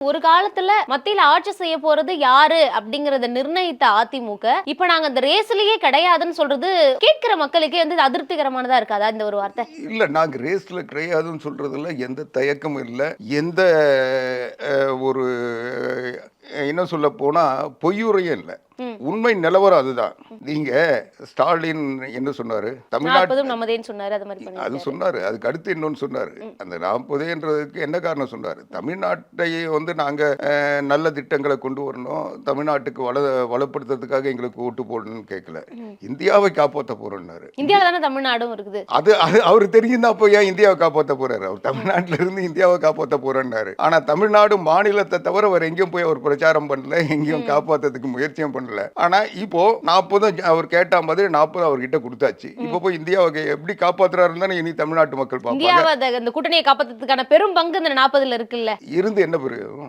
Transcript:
ஒரு காலத்துல மத்தியில ஆட்சி செய்ய போறது யாரு அப்படிங்கறத நிர்ணயித்த அதிமுக இப்ப நாங்க அந்த ரேஸ்லயே கிடையாதுன்னு சொல்றது கேட்கிற மக்களுக்கே வந்து அதிருப்திகரமானதா இருக்காதா இந்த ஒரு வார்த்தை? இல்ல நாங்க ரேஸ்ல கிடையாதுன்னு சொல்றதுல எந்த தயக்கமும் இல்லை. எந்த ஒரு என்ன சொல்ல போனா பொய்யுரையும் இல்லை. உண்மை நிலவரம் அதுதான். நீங்க ஸ்டாலின் என்ன சொன்னாரு நம்மதேன்னு சொன்னாரு அது. சொன்னாரு அதுக்கு அடுத்து இன்னொன்னு சொன்னாரு. அந்த நாற்பதுன்றதுக்கு என்ன காரணம் சொன்னாரு? தமிழ்நாட்டை வந்து நாங்க நல்ல திட்டங்களை கொண்டு வரணும் தமிழ்நாட்டுக்கு வள வளப்படுத்துறதுக்காக எங்களுக்கு ஓட்டு போடணும்னு கேட்கல இந்தியாவை காப்பாற்ற போறோம்னாரு இந்தியால தானே தமிழ்நாடும் இருக்குது. அது அது அவர் தெரிஞ்சிருந்தா அப்போ ஏன் இந்தியாவை காப்பாற்ற போறாரு? அவர் தமிழ்நாட்டுல இருந்து இந்தியாவை காப்பாற்ற போறேன்னாரு. ஆனா தமிழ்நாடு மாநிலத்தை தவிர வேற எங்கேயும் போய் அவர் பிரச்சாரம் பண்ணல எங்கேயும் காப்பாத்துறதுக்கு முயற்சியும் பண்ணல. ஆனா இப்போ நாற்பதும் அவர் கேட்ட மாதிரி நாற்பது அவர்கிட்ட கொடுத்தாச்சு. இப்போ போய் இந்தியாவை எப்படி காப்பாத்துறாருன்னு தானே இனி தமிழ்நாட்டு மக்கள் பார்ப்பாங்க. இந்தியாவை அந்த- அந்த கூட்டணியை காப்பாத்துறதுக்கான பெரும் பங்கு இந்த நாற்பதுல இருக்குல்ல? இருந்து என்ன பிரயோஜனம்